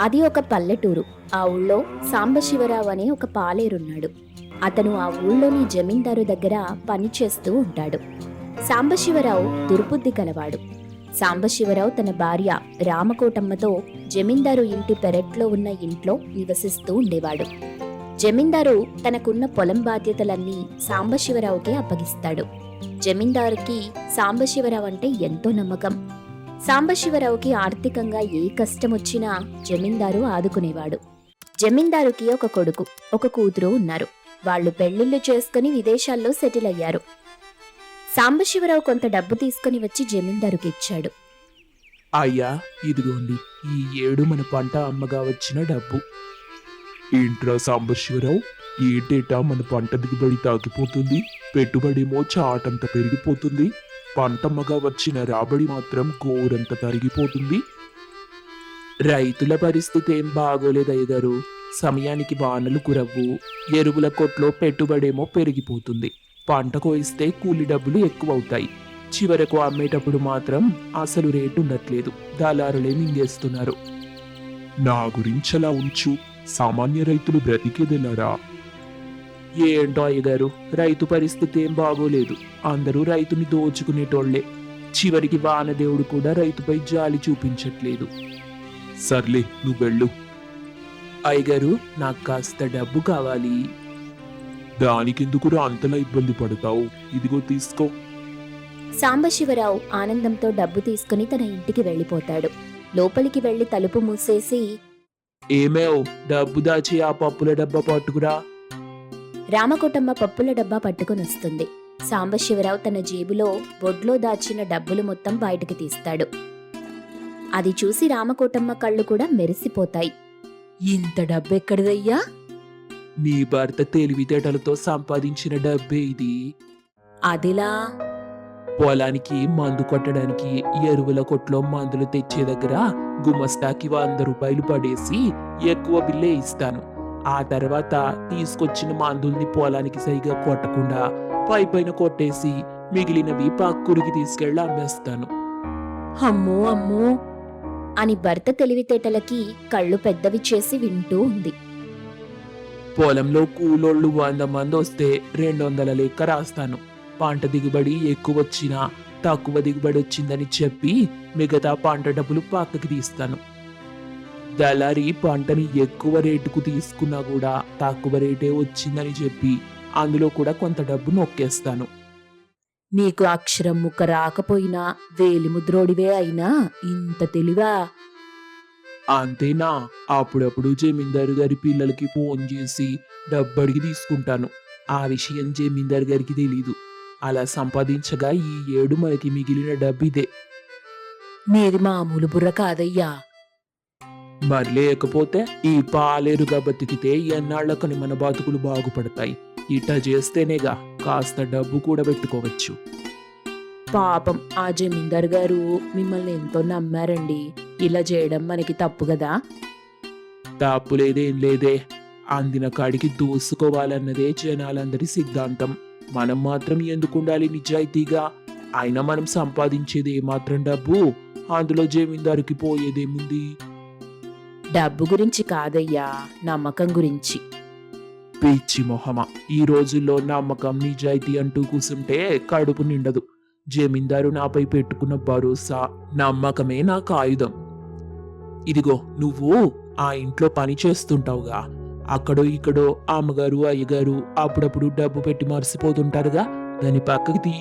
అది ఒక పల్లెటూరు. ఆ ఊళ్ళో సాంబశివరావు అనే ఒక పాలేరున్నాడు. అతను ఆ ఊళ్ళోని జమీందారు దగ్గర పని చేస్తూ ఉంటాడు. సాంబశివరావు దుర్బుద్ధి కలవాడు. సాంబశివరావు తన భార్య రామకోటమ్మతో జమీందారు ఇంటి పెరట్లో ఉన్న ఇంట్లో నివసిస్తూ ఉండేవాడు. జమీందారు తనకున్న పొలం బాధ్యతలన్నీ సాంబశివరావుకే అప్పగిస్తాడు. జమీందారుకి సాంబశివరావు అంటే ఎంతో నమ్మకం. సాంబశివరావుకి ఆర్థికంగా ఏ కష్టం వచ్చినా జమీందారు ఆదుకునేవాడు. జమీందారుకి ఒక కొడుకు ఒక కూతురు ఉన్నారు. వాళ్ళు పెళ్ళిళ్ళు చేసుకుని విదేశాల్లో సెటిల్ అయ్యారు. సాంబశివరావు కొంత డబ్బు తీసుకుని వచ్చి జమీందారుకి ఇచ్చాడు. అయ్యా ఇదిగోండి. ఈ ఏడు మన పంట అమ్మగా వచ్చిన డబ్బు. ఏంట్రా సాంబశివరావు? ఏటేటా మన పంట దిగుబడి తాగిపోతుంది పెట్టుబడేమో చాటంత పెరిగిపోతుంది? పంటమ్మగా వచ్చిన రాబడి మాత్రం కోరంత తరిగిపోతుంది. రైతుల పరిస్థితి ఏం బాగోలేదు అయ్యగారు. సమయానికి వానలు కురవ్వు ఎరువుల కొట్లో పెట్టుబడేమో పెరిగిపోతుంది. పంట కోయిస్తే కూలి డబ్బులు ఎక్కువ అవుతాయి చివరకు అమ్మేటప్పుడు మాత్రం అసలు రేటు ఉండట్లేదు. దళారులే మింగేస్తున్నారు. నా గురించి అలా ఉంచు. సామాన్య రైతులు బ్రతికేదెలారా ఏంటో అయ్యగారు రైతు పరిస్థితి ఏం బాగోలేదు. అందరూ రైతుని దోచుకునేటోళ్ళే. చివరికి వానదేవుడు కూడా రైతుపై జాలి చూపించట్లేదు. సర్లే నువ్వు వెళ్ళు. అయ్యగారు నాకు కాస్త డబ్బు కావాలి. దానికెందుకురా అంతలా ఇబ్బంది పడతావు? ఇదిగో తీసుకో. సాంబశివరావు ఆనందంతో డబ్బు తీసుకుని తన ఇంటికి వెళ్ళిపోతాడు. లోపలికి వెళ్ళి తలుపు మూసేసి ఏమేవ్? డబ్బు దాచి ఆ పప్పుల డబ్బా పట్టుకురా. రామకోటమ్మ పప్పుల డబ్బా పట్టుకుని వస్తుంది. సాంబశివరావు తన జేబులో బొడ్లో దాచిన డబ్బులు మొత్తం బయటకు తీస్తాడు. అది చూసి రామకోటమ్మ కళ్ళు కూడా మెరిసిపోతాయి. ఇంత డబ్బెక్కడిదయ్యా? నీ భర్త తెలివితేటలతో సంపాదించిన డబ్బే ఇది. అదిలా? పొలానికి మందు కొట్టడానికి ఎరువుల కొట్లో మందులు తెచ్చే దగ్గర గుమస్తాకి వంద రూపాయలు పడేసి ఎక్కువ బిల్లే ఇస్తాను. ఆ తర్వాత తీసుకొచ్చిన మందుల్ని పొలానికి సరిగా కొట్టకుండా పై పైన కొట్టేసి మిగిలినవి పక్కురికి తీసుకెళ్ళి అమ్మేస్తాను. అమ్మో అమ్మో అని భర్త తెలివితేటలకి కళ్ళు పెద్దవి చేసి వింటూ ఉంది. పొలంలో కూలోళ్ళు వంద మంది వస్తే రెండు వందల లెక్క రాస్తాను. పంట దిగుబడి ఎక్కువ వచ్చినా తక్కువ దిగుబడి వచ్చిందని చెప్పి మిగతా పంట డబ్బులు పక్కకి తీస్తాను. దళారి పంటని ఎక్కువ రేటుకు తీసుకున్నా కూడా తక్కువ రేటే వచ్చిందని చెప్పి అందులో కూడా కొంత డబ్బు నొక్కేస్తాను. నీకు అక్షరం ముక్క రాకపోయినా వేలిముద్రోడివే అయినా ఇంత తెలివా? అంతేనా? అప్పుడప్పుడు జమీందారు గారి పిల్లలకి ఫోన్ చేసి డబ్బడికి తీసుకుంటాను. ఆ విషయం జమీందారు గారికి తెలీదు. అలా సంపాదించగా ఈ ఏడు మనకి మిగిలిన డబ్బు ఇదే నీది మామూలు బుర్ర కాదయ్యా. మరి లేకపోతే ఈ పాలేరుగా బతికితే ఎన్నాళ్ళకని మన బతుకులు బాగుపడతాయి. ఇట్టా చేస్తేనేగా కాస్త డబ్బు కూడా పెట్టుకోవచ్చు. పాపం ఆ జమీందార్ గారు మిమ్మల్ని ఎంతో నమ్మారండి. ఇలా చేయడం మనకి తప్పు కదా? తప్పు లేదేం లేదే. అందిన కాడికి దూసుకోవాలన్నదే జనాలందరి సిద్ధాంతం. మనం మాత్రం ఎందుకు ఉండాలి నిజాయితీగా? అయినా మనం సంపాదించేది ఏమాత్రం డబ్బు? అందులో జమీందారుకి పోయేదేముంది? డబ్బు గురించి కాదయ్యా నమ్మకం గురించి. పిచ్చి మొహమ. ఈ రోజుల్లో నమ్మకం నిజాయితీ అంటూ కూసుంటే కడుపు నిండదు. జమీందారు నాపై పెట్టుకున్న భరోసా నమ్మకమే నాకు ఆయుధం. ఇదిగో నువ్వు ఆ ఇంట్లో పని చేస్తుంటావుగా. అక్కడో ఇక్కడో అమ్మగారు అయ్యగారు అప్పుడప్పుడు డబ్బు పెట్టి మర్చిపోతుంటారుగా దాని పక్కకి తీ.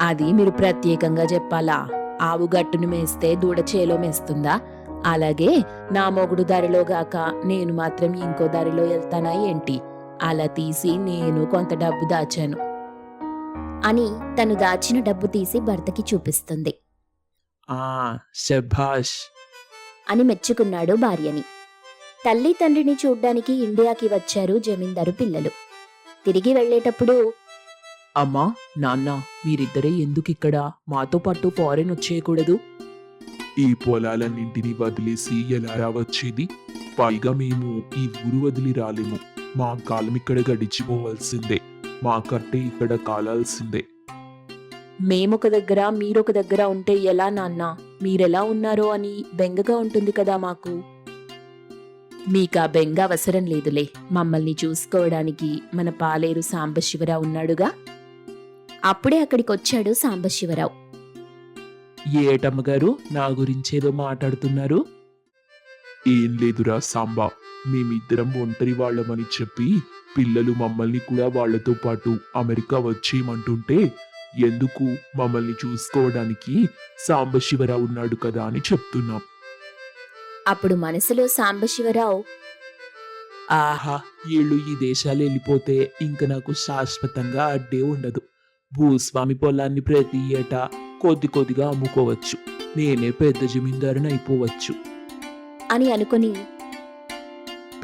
అది మీరు ప్రత్యేకంగా చెప్పాలా? ఆవు గట్టును మేస్తే దూడ చేలో మేస్తుందా? అలాగే నా మొగుడు దారిలో గాక నేను మాత్రం ఇంకో దారిలో వెళ్తానా ఏంటి? అలా తీసి నేను కొంత డబ్బు దాచాను. అని తను దాచిన డబ్బు తీసి భర్తకి చూపిస్తుంది. ఆ శభాష్. అని మెచ్చుకున్నాడు భార్యని. తల్లి తండ్రిని చూడ్డానికి ఇండియాకి వచ్చారు జమీందారు పిల్లలు. తిరిగి వెళ్ళేటప్పుడు అమ్మా నాన్న మీరిద్దరే ఎందుకు ఇక్కడ మాతో పాటు ఫారెన్ వచ్చేయకూడదు. ఈ పొలాలన్నింటినీ వదిలేసి ఎలా రావచ్చేది? పైగా మేము ఈ ఊరు వదిలి రాలేము. మా కాలం ఇక్కడ గడిచిపోవాల్సిందే. మా కట్టే ఇక్కడ కాలాల్సిందే. మేమొక దగ్గర మీరొక దగ్గర ఉంటే ఎలా నాన్న? మీరెలా ఉన్నారో అని బెంగగా ఉంటుంది కదా మాకు. మీకా బెంగ అవసరం లేదులే. మమ్మల్ని చూసుకోవడానికి మన పాలేరు సాంబశివరావు ఉన్నాడుగా? అప్పుడే అక్కడికి వచ్చాడు సాంబశివరావు. ఏటమ్మగారు నా గురించేదో మాట్లాడుతున్నారు? ఏం లేదురా సాంబా. మేమిద్దరం ఒంటరి వాళ్ళమని చెప్పి పిల్లలు మమ్మల్ని కూడా వాళ్ళతో పాటు అమెరికా వచ్చేయమంటుంటే ఎందుకు మమ్మల్ని చూసుకోవడానికి సాంబశివరావు ఉన్నాడు కదా అని చెప్తున్నాం. అప్పుడు మనసులో సాంబశివరావు ఆహా వీళ్ళు ఈ దేశాలు వెళ్ళిపోతే ఇంక నాకు శాశ్వతంగా అడ్డే ఉండదు. భూస్వామి పొలాన్ని ప్రతి ఏటా కొద్ది కొద్దిగా అమ్ముకోవచ్చు. నేనే పెద్ద జమీందారుని అయిపోవచ్చు అని అనుకుని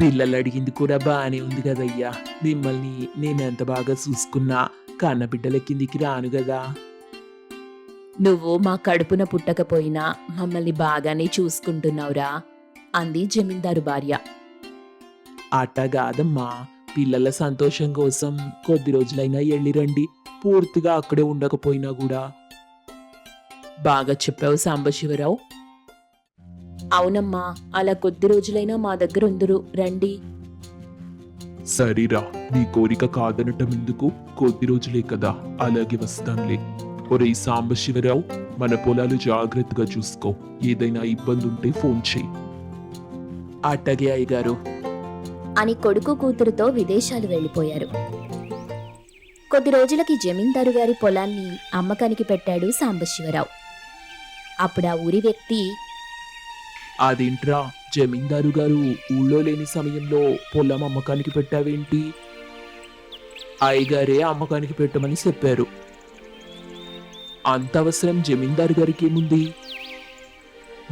పిల్లలు అడిగింది కూడా బాగానే ఉంది కదయ్యా. మిమ్మల్ని నేనెంత బాగా చూసుకున్నా? కన్న బిడ్డల కిందికి రాను కదా నువ్వు మా కడుపున పుట్టకపోయినా మమ్మల్ని బాగానే చూసుకుంటున్నావురా అంది జమీందారు భార్య. అట్ట కాదమ్మా. పిల్లల సంతోషం కోసం కొద్ది రోజులైనా వెళ్ళిరండి పూర్తిగా అక్కడే ఉండకపోయినా కూడా బాగా చెప్పావు సాంబశివరావు. అవునమ్మా అలా కొద్ది రోజులైనా మా దగ్గర ఉందరు రండి. సరేరా నీ కోరిక కాదనటం ఎందుకు? కొద్ది రోజులే కదా అలాగే వస్తానులే. ఒరే సాంబశివరావు మన పొలాలు జాగ్రత్తగా చూసుకో ఏదైనా ఇబ్బంది ఉంటే ఫోన్ చేయి. అట్టగే అయ్యగారు. అని కొడుకు కూతురుతో విదేశాలు వెళ్ళిపోయారు. కొద్ది రోజులకి జమీందారు గారి పొలాన్ని అమ్మకానికి పెట్టాడు సాంబశివరావు. అప్పుడు ఆ ఊరి వ్యక్తి అదేంట్రా జమీందారు గారు ఊళ్ళో లేని సమయంలో పొలం అమ్మకానికి పెట్టావేంటి? అయ్యగారే అమ్మకానికి పెట్టమని చెప్పారు. అంత అవసరం జమీందారు గారికి ఏముంది?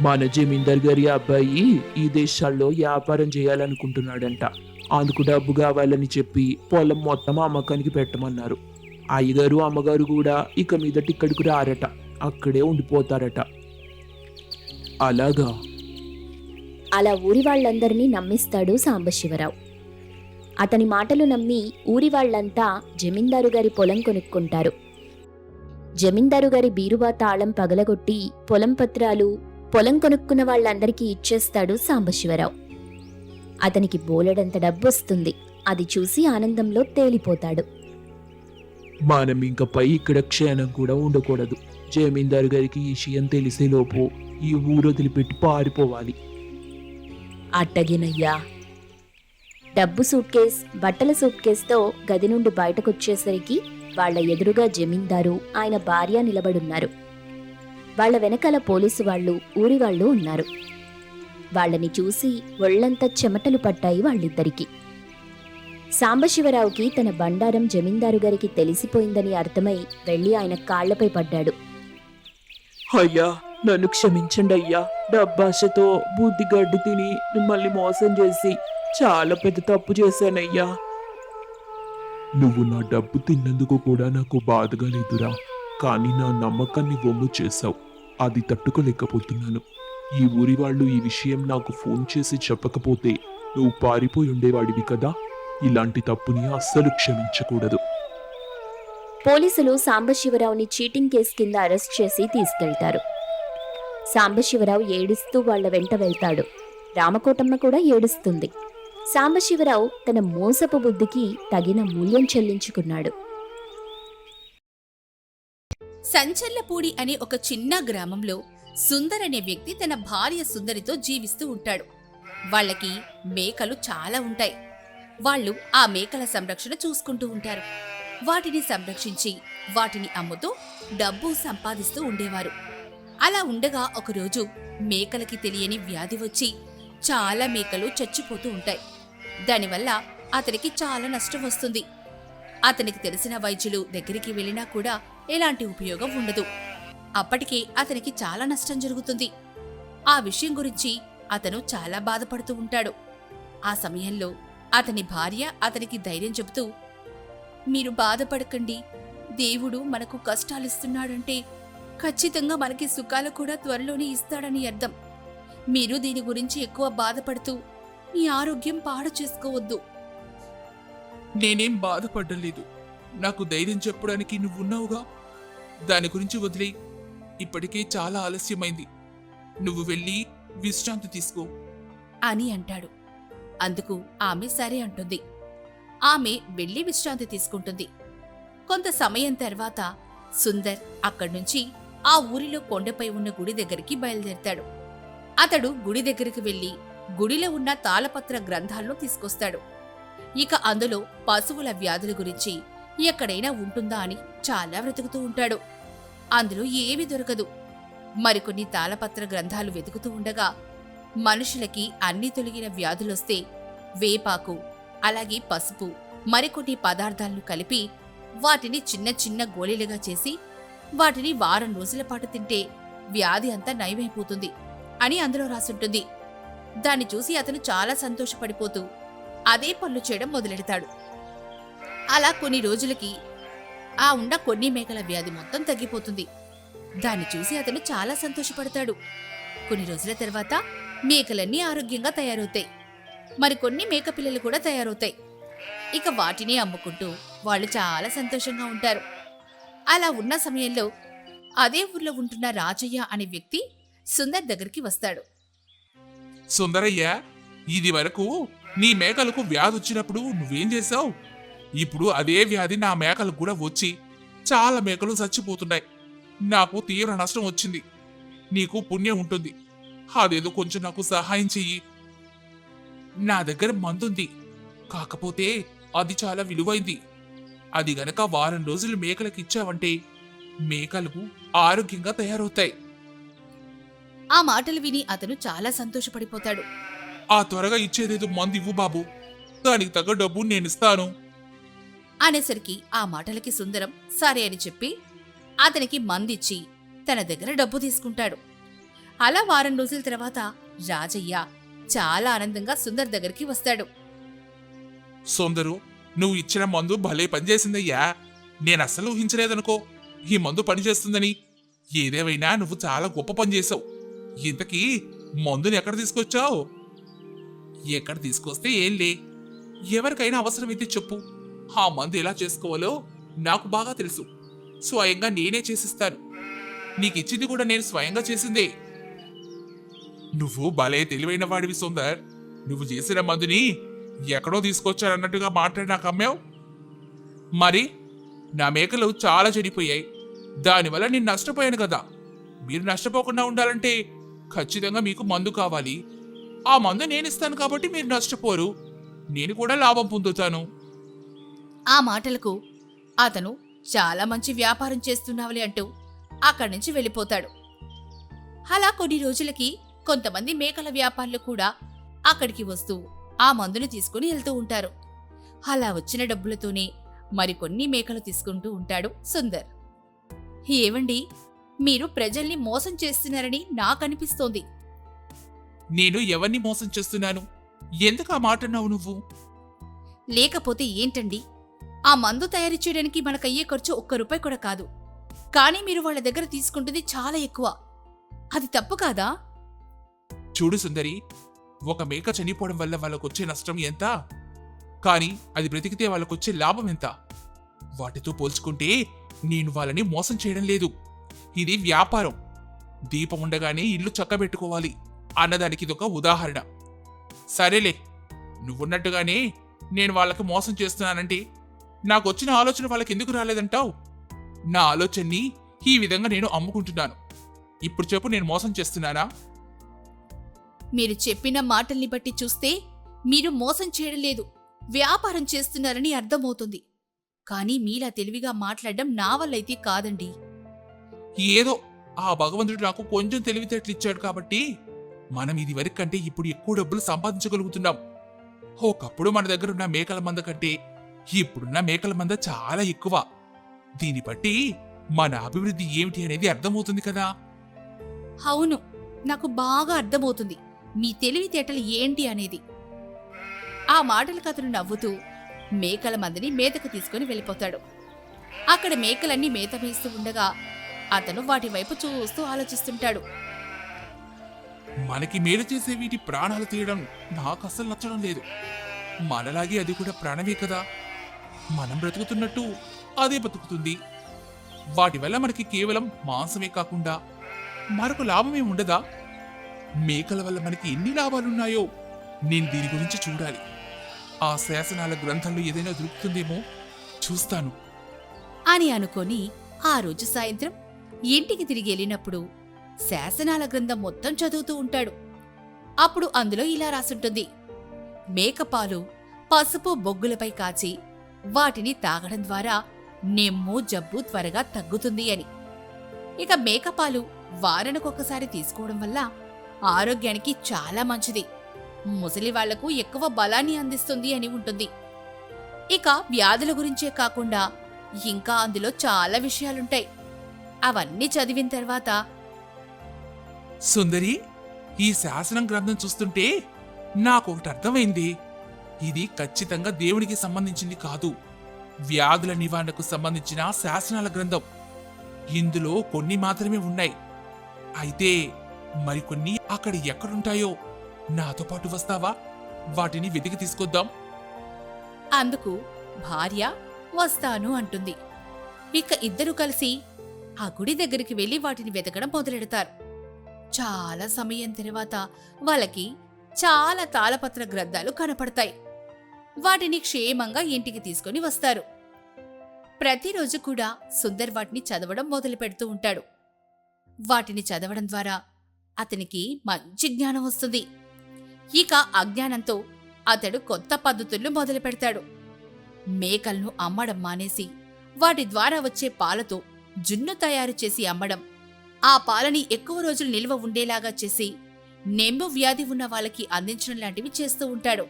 మన జమీందారు గారి అబ్బాయి ఈ దేశాల్లో వ్యాపారం చేయాలనుకుంటున్నాడంట. అందుకు డబ్బు కావాలని చెప్పి పొలం మొత్తం అమ్మకానికి పెట్టమన్నారు. అయ్యగారు అమ్మగారు కూడా ఇక మీదట ఇక్కడికి రారట. అక్కడే ఉండిపోతారట. అలాగా? అలా ఊరి వాళ్ళందరినీ నమ్మిస్తాడు సాంబశివరావు. అతని మాటలు నమ్మి ఊరి వాళ్ళంతా జమీందారు గారి పొలం కొనుక్కుంటారు. జమీందారు గారి బీరువా తాళం పగలగొట్టి పొలం పత్రాలు పొలం కొనుక్కున్న వాళ్ళందరికీ ఇచ్చేస్తాడు సాంబశివరావు. అతనికి బోలెడంత డబ్బొస్తుంది. అది చూసి ఆనందంలో తేలిపోతాడు. మనం ఇంకపై ఇక్కడ క్షణం కూడా ఉండకూడదు. జమీందారు గారికి ఈ విషయం తెలిసేలోపు ఈ ఊరు వదిలిపెట్టి పారిపోవాలి. అట్టగినయ్యా. డబ్బు సూట్ కేస్ బట్టల సూట్ కేస్తో గది నుండి బయటకొచ్చేసరికి వాళ్ళ ఎదురుగా జమీందారు ఆయన భార్య నిలబడున్నారు. వాళ్ళ వెనకాల పోలీసు వాళ్ళు ఊరి వాళ్ళు ఉన్నారు. వాళ్ళని చూసి ఒళ్ళంతా చెమటలు పట్టాయి వాళ్ళిద్దరికీ. సాంబశివరావుకి తన బండారం జమీందారు గారికి తెలిసిపోయిందని అర్థమై వెళ్ళి ఆయన కాళ్ళపై పడ్డాడు. అయ్యా నన్ను క్షమించండి అయ్యా డబ్బాషతో బుద్ధి గడ్డి తిని మిమ్మల్ని మోసం చేసి చాలా పెద్ద తప్పు చేశానయ్యా. నువ్వు నా డబ్బు తిన్నందుకు కూడా నాకు బాధగా లేదురా. కానీ నా నమ్మకాన్ని వమ్ము చేశావు. అది తట్టుకోలేకపోతున్నాను. ఈ ఊరి వాళ్ళు ఈ విషయం నాకు ఫోన్ చేసి చెప్పకపోతే నువ్వు పారిపోయి ఉండేవాడివి కదా. ఇలాంటి తప్పుని అస్సలు క్షమించకూడదు. పోలీసులు సాంబశివరావుని చీటింగ్ కేసు కింద అరెస్ట్ చేసి తీసుకెళ్తారు. సాంబశివరావు ఏడుస్తూ వాళ్ళ వెంట వెళ్తాడు. రామకోటమ్మ కూడా ఏడుస్తుంది. సాంబశివరావు తన మోసపు బుద్ధికి తగిన మూల్యం చెల్లించుకున్నాడు. సంచర్లపూడి అనే ఒక చిన్న గ్రామంలో సుందర్ అనే వ్యక్తి తన భార్య సుందరితో జీవిస్తూ ఉంటాడు. వాళ్ళకి మేకలు చాలా ఉంటాయి. వాళ్ళు ఆ మేకల సంరక్షణ చూసుకుంటూ ఉంటారు. వాటిని సంరక్షించి వాటిని అమ్ముతూ డబ్బు సంపాదిస్తూ ఉండేవారు. అలా ఉండగా ఒకరోజు మేకలకి తెలియని వ్యాధి వచ్చి చాలా మేకలు చచ్చిపోతూ ఉంటాయి. దానివల్ల అతనికి చాలా నష్టం వస్తుంది. అతనికి తెలిసిన వైద్యులు దగ్గరికి వెళ్ళినా కూడా ఎలాంటి ఉపయోగం ఉండదు. అప్పటికే అతనికి చాలా నష్టం జరుగుతుంది. ఆ విషయం గురించి అతను చాలా బాధపడుతూ ఉంటాడు. ఆ సమయంలో అతని భార్య అతనికి ధైర్యం చెబుతూ మీరు బాధపడకండి. దేవుడు మనకు కష్టాలిస్తున్నాడంటే ఖచ్చితంగా మనకి సుఖాలు కూడా త్వరలోనే ఇస్తాడని అర్థం. మీరు దీని గురించి ఎక్కువ బాధపడుతూ మీ ఆరోగ్యం పాడు చేసుకోవద్దు. నేనేం బాధపడ్డలేదు నాకు ధైర్యం చెప్పడానికి నువ్వున్నావుగా? దాని గురించి వదిలే ఇప్పటికే చాలా ఆలస్యమైంది. నువ్వు వెళ్ళి విశ్రాంతి తీసుకో. అని అంటాడు. అందుకు ఆమె సరే అంటుంది. ఆమె వెళ్ళి విశ్రాంతి తీసుకుంటుంది. కొంత సమయం తర్వాత సుందర్ అక్కడ్నుంచి ఆ ఊరిలో కొండపై ఉన్న గుడి దగ్గరికి బయలుదేరతాడు. అతడు గుడి దగ్గరికి వెళ్ళి గుడిలో ఉన్న తాళపత్ర గ్రంథాలను తీసుకొస్తాడు. ఇక అందులో పశువుల వ్యాధుల గురించి ఎక్కడైనా ఉంటుందా అని చాలా వెతుకుతూ ఉంటాడు. అందులో ఏమీ దొరకదు. మరికొన్ని తాళపత్ర గ్రంథాలు వెతుకుతూ ఉండగా మనుషులకి అన్ని తొలగిన వ్యాధులొస్తే వేపాకు అలాగే పసుపు మరికొన్ని పదార్థాలను కలిపి వాటిని చిన్న చిన్న గోళీలుగా చేసి వాటిని వారం రోజుల పాటు తింటే వ్యాధి అంతా నయమైపోతుంది అని అందులో రాసుంటుంది. దాన్ని చూసి అతను చాలా సంతోషపడిపోతూ అదే పనులు చేయడం మొదలెడతాడు. అలా కొన్ని రోజులకి ఆ ఉన్న కొన్ని మేకల వ్యాధి మొత్తం తగ్గిపోతుంది. దాన్ని చూసి అతను చాలా సంతోషపడతాడు. కొన్ని రోజుల తర్వాత మేకలన్నీ ఆరోగ్యంగా తయారవుతాయి. మరికొన్ని మేకపిల్లలు కూడా తయారవుతాయి. ఇక వాటిని అమ్ముకుంటూ వాళ్ళు చాలా సంతోషంగా ఉంటారు. అలా ఉన్న సమయంలో అదే ఊర్లో ఉంటున్న రాజయ్య అనే వ్యక్తి సుందర్ దగ్గరికి వస్తాడు. సుందరయ్య ఇది వరకు నీ మేకలకు వ్యాధి వచ్చినప్పుడు నువ్వేం చేసావు ఇప్పుడు అదే వ్యాధి నా మేకలకు కూడా వచ్చి చాలా మేకలు చచ్చిపోతున్నాయి. నాకు తీవ్ర నష్టం వచ్చింది. నీకు పుణ్యం ఉంటుంది. అదేదో కొంచెం నాకు సహాయం చెయ్యి. నా దగ్గర మందుంది. కాకపోతే అది చాలా విలువైంది. అది గనక వారం రోజులు మేకలకు ఇచ్చావంటే మేకలకు ఆరోగ్యంగా తయారవుతాయి. ఆ మాటలు విని అతను చాలా సంతోషపడిపోతాడు. ఆ త్వరగా ఇచ్చేదేదో మందు ఇవ్వు బాబు. దానికి తగ్గ డబ్బు నేను ఇస్తాను. అనేసరికి ఆ మాటలకి సుందరం సరే అని చెప్పి అతనికి మందిచ్చి తన దగ్గర డబ్బు తీసుకుంటాడు. అలా వారం రోజుల తర్వాత రాజయ్య చాలా ఆనందంగా సుందర్ దగ్గరికి వస్తాడు. సుందరు నువ్వు ఇచ్చిన మందు భలే పనిచేసిందయ్యా. నేను అస్సలు ఊహించలేదనుకో ఈ మందు పనిచేస్తుందని. ఏదేవైనా నువ్వు చాలా గొప్ప పని చేసావు ఇంతకీ మందుని ఎక్కడ తీసుకొచ్చావు? ఎక్కడ తీసుకొస్తే ఏం లే. ఎవరికైనా అవసరమైతే చెప్పు. ఆ మందు ఎలా చేసుకోవాలో నాకు బాగా తెలుసు. స్వయంగా నేనే చేసిస్తాను. నీకు ఇచ్చింది కూడా నేను స్వయంగా చేసిందే. నువ్వు భలే తెలివైన వాడివి సుందర్. నువ్వు చేసిన మందుని ఎక్కడో తీసుకొచ్చారన్నట్టుగా మాట్లాడి నాకు అమ్మావు. మరి నా మేకలు చాలా చెడిపోయాయి. దానివల్ల నేను నష్టపోయాను కదా. మీరు నష్టపోకుండా ఉండాలంటే ఖచ్చితంగా మీకు మందు కావాలి. ఆ మందు నేను ఇస్తాను కాబట్టి మీరు నష్టపోరు. నేను కూడా లాభం పొందుతాను. ఆ మాటలకు అతను చాలా మంచి వ్యాపారం చేస్తున్నావులే అంటూ అక్కడి నుంచి వెళ్ళిపోతాడు. అలా కొన్ని రోజులకి కొంతమంది మేకల వ్యాపారులు కూడా అక్కడికి వస్తూ ఆ మందును తీసుకుని వెళ్తూ ఉంటారు. అలా వచ్చిన డబ్బులతోనే మరికొన్ని మేకలు తీసుకుంటూ ఉంటాడు సుందర్. ఏవండి? మీరు ప్రజల్ని మోసం చేస్తున్నారని నాకనిపిస్తోంది. నేను ఎవరిని మోసం చేస్తున్నాను? ఎందుకు ఆ మాట అన్నావు నువ్వు? లేకపోతే ఏంటండి? ఆ మందు తయారు చేయడానికి మనకయ్యే ఖర్చు ఒక్క రూపాయి కూడా కాదు. కానీ మీరు వాళ్ళ దగ్గర తీసుకుంటుంది చాలా ఎక్కువ. అది తప్పు కాదా? చూడు సుందరి ఒక మేక చనిపోవడం వల్ల వాళ్ళకొచ్చే నష్టం ఎంత? కానీ అది బ్రతికితే వాళ్ళకొచ్చే లాభం ఎంత? వాటితో పోల్చుకుంటే నేను వాళ్ళని మోసం చేయడం లేదు. ఇది వ్యాపారం. దీపం ఉండగానే ఇల్లు చక్కబెట్టుకోవాలి అన్నదానికి ఇదొక ఉదాహరణ. సరేలే నువ్వున్నట్టుగానే నేను వాళ్ళకి మోసం చేస్తున్నానంటే నాకు వచ్చిన ఆలోచన వాళ్ళకి ఎందుకు రాలేదంటావు? నా ఆలోచనని ఈ విధంగా నేను అమ్ముకుంటున్నాను. ఇప్పుడు చెప్పు నేను మోసం చేస్తున్నానా? మీరు చెప్పిన మాటల్ని బట్టి చూస్తే మీరు మోసం చేయడం లేదు. వ్యాపారం చేస్తున్నారని అర్థమవుతుంది. కానీ మీలా తెలివిగా మాట్లాడడం నా వల్లైతే కాదండి. ఏదో ఆ భగవంతుడు నాకు కొంచెం తెలివితేటలు ఇచ్చాడు కాబట్టి మనం ఇది వరకు కంటే ఇప్పుడు ఎక్కువ డబ్బులు సంపాదించగలుగుతున్నాం. ఒకప్పుడు మన దగ్గర ఉన్న మేకల మంద కంటే ఇప్పుడున్న మేకల మంద చాలా ఎక్కువ. దీన్ని బట్టి మన అభివృద్ధి ఏమిటి అనేది అర్థమవుతుంది కదా? అవును నాకు బాగా అర్థమవుతుంది. మీ తెలివితేటలు ఏంటి అనేది. ఆ మాటలకు అతను నవ్వుతూ మేకల మందిని మేతకు తీసుకుని వెళ్ళిపోతాడు. అక్కడ మేకలన్నీ మేత వేస్తూ ఉండగా అతను వాటి వైపు చూస్తూ ఆలోచిస్తుంటాడు. మనకి మేలు చేసే వీటి ప్రాణాలు తీయడం నాకు అస్సలు నచ్చడం లేదు. మనలాగే అది కూడా ప్రాణమే కదా. మనం బ్రతుకుతున్నట్టు అదే బతుకుతుంది. వాటి వల్ల మనకి కేవలం మాంసమే కాకుండా మరొక లాభమే ఉండదా? మేకల వల్ల మనకి ఎన్ని లాభాలున్నాయో నేను దీని గురించి చూడాలి. ఆ శాసనాల గ్రంథంలో ఏదైనా దొరుకుతుందేమో చూస్తాను. అని అనుకొని ఆ రోజు సాయంత్రం ఇంటికి తిరిగి వెళ్ళినప్పుడు శాసనాల గ్రంథం మొత్తం చదువుతూ ఉంటాడు. అప్పుడు అందులో ఇలా రాసుంటుంది. మేకపాలు పసుపు బొగ్గులపై కాచి వాటిని తాగడం ద్వారా నెమ్ము జబ్బు త్వరగా తగ్గుతుంది అని. ఇక మేకపాలు వారానికొకసారి తీసుకోవడం వల్ల ఆరోగ్యానికి చాలా మంచిది. ముసలి వాళ్ళకు ఎక్కువ బలాన్ని అందిస్తుంది అని ఉంటుంది. ఇక వ్యాధుల గురించే కాకుండా ఇంకా అందులో చాలా విషయాలుంటాయి. అవన్నీ చదివిన తర్వాత సుందరి ఈ శాసనం గ్రంథం చూస్తుంటే నాకు ఒకటి అర్థమైంది. ఇది ఖచ్చితంగా దేవునికి సంబంధించింది కాదు. వ్యాధుల నివారణకు సంబంధించిన శాసనాల గ్రంథం. ఇందులో కొన్ని మాత్రమే ఉన్నాయి. అయితే మరికొన్ని అక్కడ ఎక్కడుంటాయో నాతో పాటు వస్తావా? వాటిని వెతికి తీసుకొద్దాం. అందుకు భార్య వస్తాను అంటుంది. ఇక ఇద్దరూ కలిసి ఆ గుడి దగ్గరికి వెళ్ళి వాటిని వెతకడం మొదలెడతారు. చాలా సమయం తర్వాత వాళ్ళకి చాలా తాళపత్ర గ్రంథాలు కనపడతాయి. వాటిని క్షేమంగా ఇంటికి తీసుకొని వస్తారు. ప్రతిరోజు కూడా సుందర్ వాటిని చదవడం మొదలు పెడుతూ ఉంటాడు. వాటిని చదవడం ద్వారా అతనికి మంచి జ్ఞానం వస్తుంది. ఇక అజ్ఞానంతో అతడు కొత్త పద్ధతులను మొదలు పెడతాడు. మేకలను అమ్మడం మానేసి వాటి ద్వారా వచ్చే పాలతో జున్ను తయారు చేసి అమ్మడం ఆ పాలని ఎక్కువ రోజులు నిల్వ ఉండేలాగా చేసి నెమ్ము వ్యాధి ఉన్న వాళ్ళకి అందించడం లాంటివి చేస్తూ ఉంటాడు.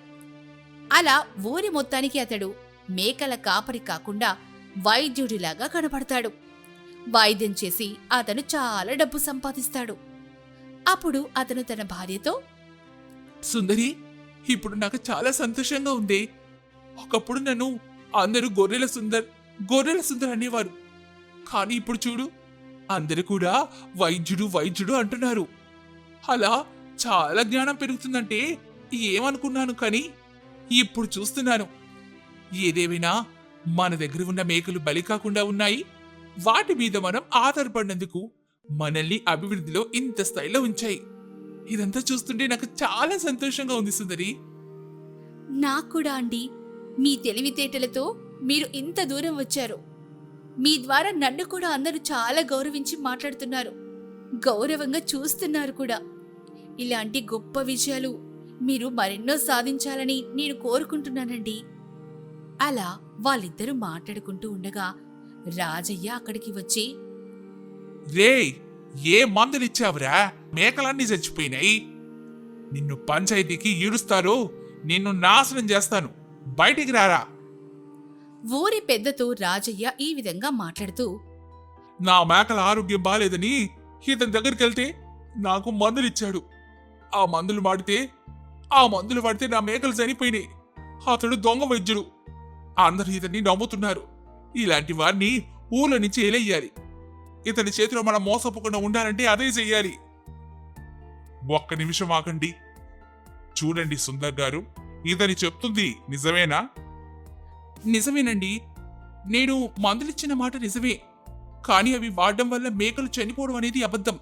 అలా ఊరి మొత్తానికి అతడు మేకల కాపరి కాకుండా వైద్యుడిలాగా కనపడతాడు వైద్యం చేసి అతను చాలా డబ్బు సంపాదిస్తాడు. అప్పుడు అతను తన భార్యతో సుందరి ఇప్పుడు నాకు చాలా సంతోషంగా ఉంది. ఒకప్పుడు నన్ను అందరూ గొర్రెల సుందర్ గొర్రెల సుందర్ అనేవారు. కానీ ఇప్పుడు చూడు అందరూ కూడా వైద్యుడు వైద్యుడు అంటున్నారు. అలా చాలా జ్ఞానం పెరుగుతుందంటే ఏమనుకున్నాను కానీ ఇప్పుడు చూస్తున్నాను. ఏదేమైనా మన దగ్గర ఉన్న మేకలు బలి కాకుండా ఉన్నాయి. వాటి మీద మనం ఆధారపడినందుకు మనల్ని అభివృద్ధిలో ఇంత స్థాయిలో ఉంచాయి. ఇదంతా చూస్తుంటే నాకు చాలా సంతోషంగా ఉంది సుందరి. నాకు కూడా అండి. మీ తెలివితేటలతో మీరు ఇంత దూరం వచ్చారు. మీ ద్వారా నన్ను కూడా అందరూ చాలా గౌరవించి మాట్లాడుతున్నారు. గౌరవంగా చూస్తున్నారు కూడా. ఇలాంటి గొప్ప విజయాలు మీరు మరెన్నో సాధించాలని నేను కోరుకుంటున్నానండి. అలా వాళ్ళిద్దరూ మాట్లాడుకుంటూ ఉండగా రాజయ్య అక్కడికి వచ్చి రేయ్ ఏ మందులిచ్చావురా మేకలన్నీ చచ్చిపోయినాయి. నిన్ను పంచాయతీకి ఈడుస్తారు నిన్ను నాశనం చేస్తాను. బయటికి రారా. ఊరి పెద్దతో రాజయ్య ఈ విధంగా మాట్లాడుతూ నా మేకల ఆరోగ్యం బాలేదని ఇతని దగ్గరికి వెళ్తే నాకు మందులు ఇచ్చాడు ఆ మందులు వాడితే ఆ మందులు వాడితే నా మేకలు చనిపోయినాయి. అతడు దొంగ వైద్యుడు. అందరూ ఇతన్ని నమ్ముతున్నారు. ఇలాంటి వారిని ఊళ్ళో నుంచి ఏలెయ్యాలి. ఇతని చేతిలో మనం మోసపోకుండా ఉండాలంటే అదే చెయ్యాలి. ఒక్క నిమిషం ఆగండి. చూడండి సుందర్ గారు ఇతని చెప్తుంది నిజమేనా? నిజమేనండి. నేను మందులిచ్చిన మాట నిజమే. కానీ అవి వాడడం వల్ల మేకలు చనిపోవడం అనేది అబద్ధం.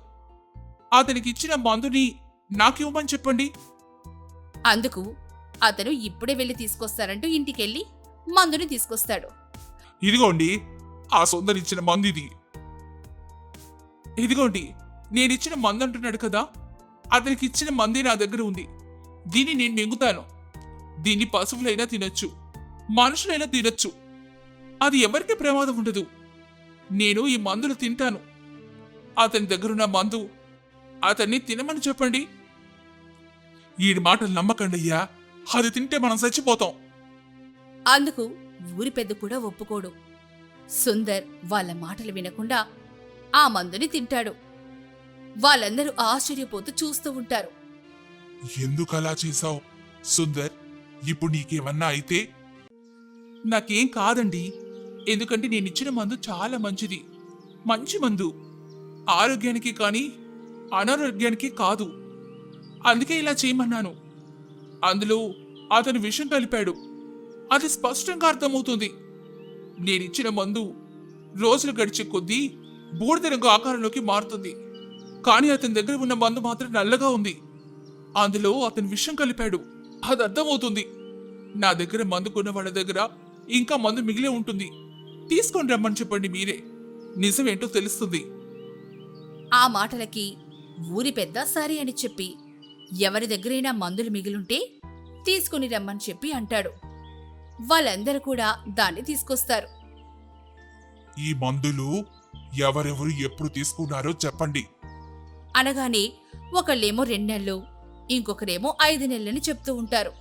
అతనికి ఇచ్చిన మందుని నాకివ్వమని చెప్పండి. అందుకు అతను ఇప్పుడే వెళ్ళి తీసుకొస్తారంటూ ఇంటికెళ్ళి మందుని తీసుకొస్తాడు. ఇదిగోండి ఆ సుందర్ ఇచ్చిన మందు ఇది. ఇదిగోండి నేనిచ్చిన మందు అంటున్నాడు కదా. అతనికి ఇచ్చిన మందే నా దగ్గర ఉంది. దీన్ని నేను మింగుతాను. దీన్ని పశువులైనా తినొచ్చు మనుషులైనా తినొచ్చు. అది ఎవరికి ప్రమాదం ఉండదు. నేను ఈ మందులు తింటాను. అతని దగ్గరున్న మందు అతన్ని తినమని చెప్పండి. ఈ మాటలు నమ్మకండి అయ్యా. అది తింటే మనం చచ్చిపోతాం. అందుకు ఊరి పెద్ద కూడా ఒప్పుకోడు. సుందర్ వాళ్ళ మాటలు వినకుండా ఆ మందుని తింటాడు. వాళ్ళందరూ ఆశ్చర్యపోతూ చూస్తూ ఉంటారు. ఎందుకు అలా చేశావు? సుందర్ ఇప్పుడు నీకేమన్నా అయితే నాకేం కాదండి. ఎందుకంటే నేను ఇచ్చిన మందు చాలా మంచిది. మంచి మందు. ఆరోగ్యానికి కానీ అనారోగ్యానికి కాదు. అందుకే ఇలా చేయమన్నాను. అందులో అతను విషం కలిపాడు. అది స్పష్టంగా అర్థమవుతుంది. నేనిచ్చిన మందు రోజులు గడిచే కొద్దీ బూడిద రంగు ఆకారంలోకి మారుతుంది. కానీ అతని దగ్గర ఉన్న మందు మాత్రం నల్లగా ఉంది. అందులో అతను విషం కలిపాడు. అది అర్థమవుతుంది. నా దగ్గర మందు కొన్న వాళ్ళ దగ్గర ఇంకా మందు మిగిలే ఉంటుంది. తీసుకొని రమ్మని చెప్పండి మీరే. నిజమేంటో తెలుస్తుంది. ఆ మాటలకి ఊరి పెద్ద సరే అని చెప్పి ఎవరి దగ్గరైనా మందులు మిగిలుంటే తీసుకుని రమ్మని చెప్పి అంటాడు. వాళ్ళందరూ కూడా దాన్ని తీసుకొస్తారు. ఈ మందులు ఎవరెవరు ఎప్పుడు తీసుకున్నారో చెప్పండి. అనగానే ఒకళ్ళేమో రెండు నెలలు ఇంకొకరేమో ఐదు నెలలని చెప్తూ ఉంటారు.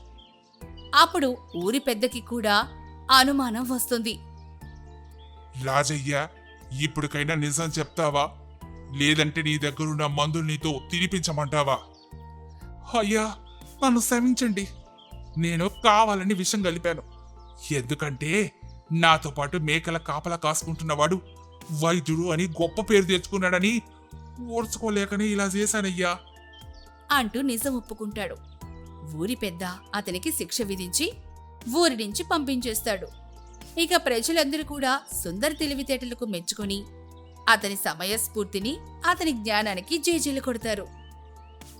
అప్పుడు ఊరి పెద్దకి కూడా అనుమానం వస్తుంది. రాజయ్య ఇప్పటికైనా నిజం చెప్తావా? లేదంటే నీ దగ్గరున్న మందులు నీతో తినిపించమంటావా? అయ్యా నన్ను క్షమించండి. నేను కావాలని విషం కలిపాను ఎందుకంటే నాతో పాటు మేకల కాపలా కాసుకుంటున్నవాడు వైద్యుడు అని గొప్ప పేరు తెచ్చుకున్నాడని ఓర్చుకోలేకనే ఇలా చేశానయ్యా. అంటూ నిజం ఒప్పుకుంటాడు. ఊరి పెద్ద అతనికి శిక్ష విధించి ఊరి నుంచి పంపించేస్తాడు. ఇక ప్రజలందరూ కూడా సుందర తెలివితేటలకు మెచ్చుకొని అతని సమయస్ఫూర్తిని అతని జ్ఞానానికి జేజీలు కొడతారు.